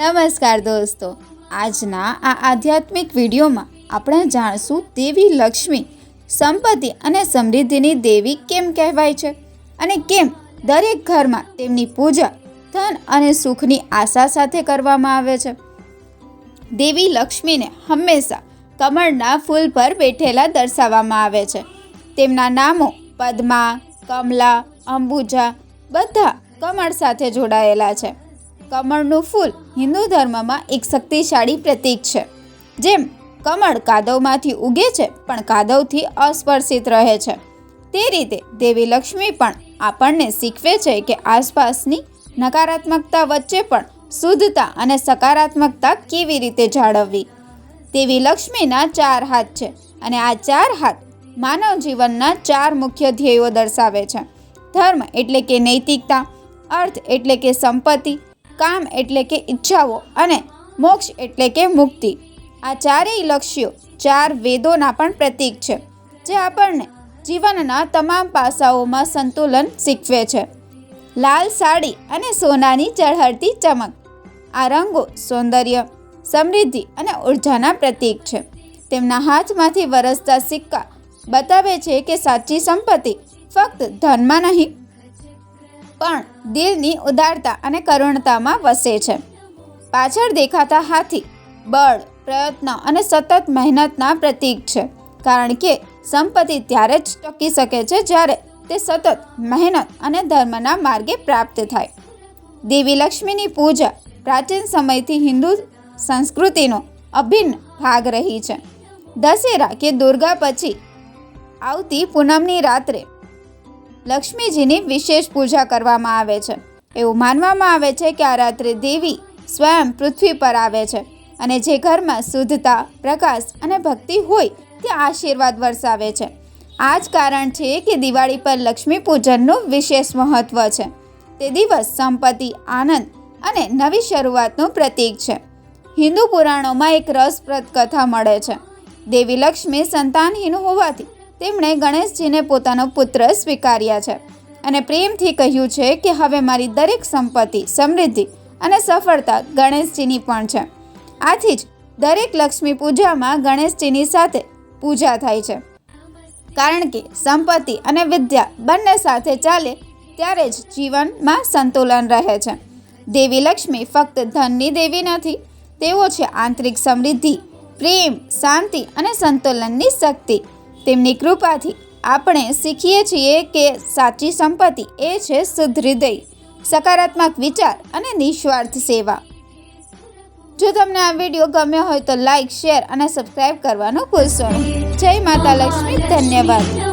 નમસ્કાર દોસ્તો. આજના આ આધ્યાત્મિક વિડીયોમાં આપણે જાણશું દેવી લક્ષ્મી, સંપત્તિ અને સમૃદ્ધિની દેવી કેમ કહેવાય છે અને કેમ દરેક ઘરમાં તેમની પૂજા, ધન અને સુખની આશા સાથે કરવામાં આવે છે. દેવી લક્ષ્મીને હંમેશા કમળના ફૂલ પર બેઠેલા દર્શાવવામાં આવે છે. તેમના નામો પદ્મા, કમલા, અંબુજા બધા કમળ સાથે જોડાયેલા છે. કમળનું ફૂલ હિન્દુ ધર્મમાં એક શક્તિશાળી પ્રતીક છે. જેમ કમળ કાદવમાંથી ઉગે છે, પણ કાદવથી અસ્પર્શિત રહે છે. તે રીતે દેવી લક્ષ્મી પણ આપણને શીખવે છે કે આસપાસની નકારાત્મકતા વચ્ચે પણ શુદ્ધતા અને સકારાત્મકતા કેવી રીતે જાળવવી? દેવી લક્ષ્મીના ચાર હાથ છે અને આ ચાર હાથ માનવ જીવનના ચાર મુખ્ય ધ્યેયો દર્શાવે છે. ધર્મ એટલે કે નૈતિકતા, અર્થ એટલે કે સંપત્તિ કામ એટલે કે ઈચ્છાઓ અને મોક્ષ એટલે કે મુક્તિ. આ ચારેય લક્ષ્યો ચાર વેદોના પણ પ્રતીક છે, જે આપણને જીવનના તમામ પાસાઓમાં સંતુલન શીખવે છે. લાલ સાડી અને સોનાની ચળહળતી ચમક. આ રંગો સૌંદર્ય, સમૃદ્ધિ અને ઉર્જાના પ્રતીક છે. તેમના હાથમાંથી વરસતા સિક્કા બતાવે છે કે સાચી સંપત્તિ ફક્ત ધનમાં નહીં પણ દિલની ઉદારતા અને કરુણતામાં વસે છે. પાછળ દેખાતા હાથી બળ, પ્રયત્ન અને સતત મહેનતના પ્રતીક છે. કારણ કે સંપત્તિ ત્યારે જ ટકી શકે છે જ્યારે તે સતત મહેનત અને ધર્મના માર્ગે પ્રાપ્ત થાય. દેવી લક્ષ્મીની પૂજા પ્રાચીન સમયથી હિન્દુ સંસ્કૃતિનો અભિન્ન ભાગ રહી છે. દશેરા કે દુર્ગા પછી આવતી પૂનમની રાત્રે લક્ષ્મીજીની વિશેષ પૂજા કરવામાં આવે છે. એવું માનવામાં આવે છે કે આ રાત્રે દેવી સ્વયં પૃથ્વી પર આવે છે અને જે ઘરમાં શુદ્ધતા, પ્રકાશ અને ભક્તિ હોય તે આશીર્વાદ વરસાવે છે. આ જ કારણ છે કે દિવાળી પર લક્ષ્મી પૂજનનું વિશેષ મહત્ત્વ છે. તે દિવસ સંપત્તિ, આનંદ અને નવી શરૂઆતનું પ્રતીક છે. હિન્દુ પુરાણોમાં એક રસપ્રદ કથા મળે છે. દેવી લક્ષ્મી સંતાનહીન હોવાથી તેમણે ગણેશજીને પોતાનો પુત્ર સ્વીકાર્યા છે અને પ્રેમથી કહ્યું છે કે હવે મારી દરેક સંપત્તિ, સમૃદ્ધિ અને સફળતા ગણેશજીની પણ છે. આથી જ દરેક લક્ષ્મી પૂજામાં ગણેશજીની સાથે પૂજા થાય છે. કારણ કે સંપત્તિ અને વિદ્યા બંને સાથે ચાલે ત્યારે જ જીવનમાં સંતુલન રહે છે. દેવી લક્ષ્મી ફક્ત ધનની દેવી નથી, તેઓ છે આંતરિક સમૃદ્ધિ, પ્રેમ, શાંતિ અને સંતુલનની શક્તિ. તેમની કૃપાથી આપણે શીખીએ છીએ કે સાચી સંપત્તિ એ છે શુદ્ધ હૃદય સકારાત્મક વિચાર અને નિસ્વાર્થ સેવા. જો તમને આ વીડિયો ગમ્યો હોય તો લાઈક, શેર અને સબસ્ક્રાઇબ કરવાનું ભૂલશો નહીં. જય માતા લક્ષ્મી, ધન્યવાદ.